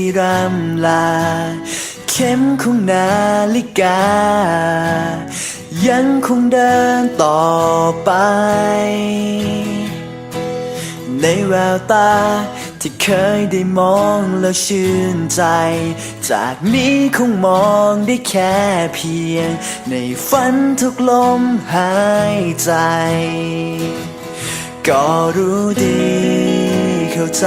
ที่ร่ำลา เข็มของนาฬิกา ยังคงเดินต่อไป ในแววตาที่เคยได้มองแล้วชื่นใจ จากนี้คงมองได้แค่เพียง ในฝันทุกลมหายใจ ก็รู้ดีเข้าใจ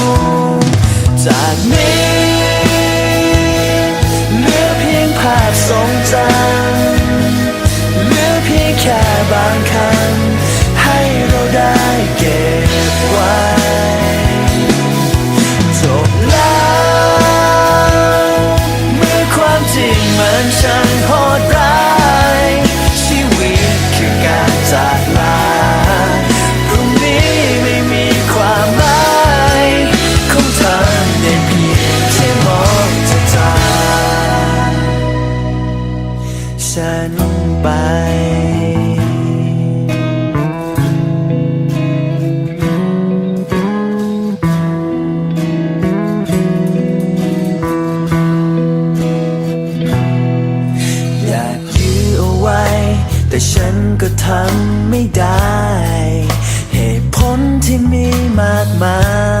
ภาพทรงจำเหลือเพียงแค่บางคำให้เราได้ ไม่ได้ เหตุผลที่มีมากมาย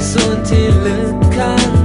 gesund i lykkan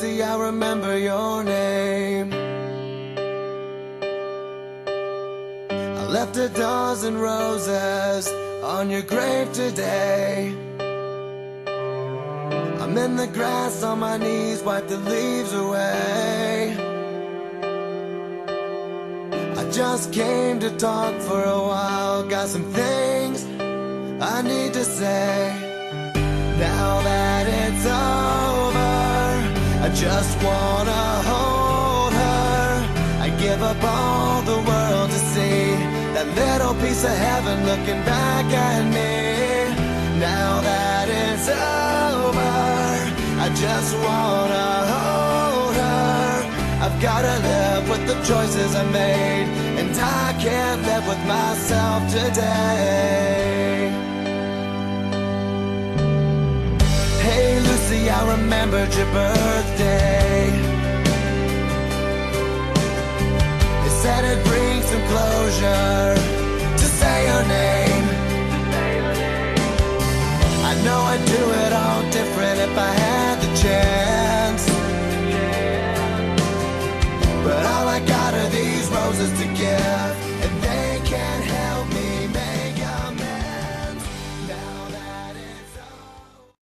Lucy, I remember your name. I left a dozen roses on your grave today. I'm in the grass on my knees, wipe the leaves away. I just came to talk for a while, got some things I need to say. Now that it's over, I just wanna hold her. I give up all the world to see that little piece of heaven looking back at me. Now that it's over, I just wanna hold her. I've gotta live with the choices I made, and I can't live with myself today. Lucy, I remembered your birthday. They said it brings some closure to say your name. I know I'd do it all different if I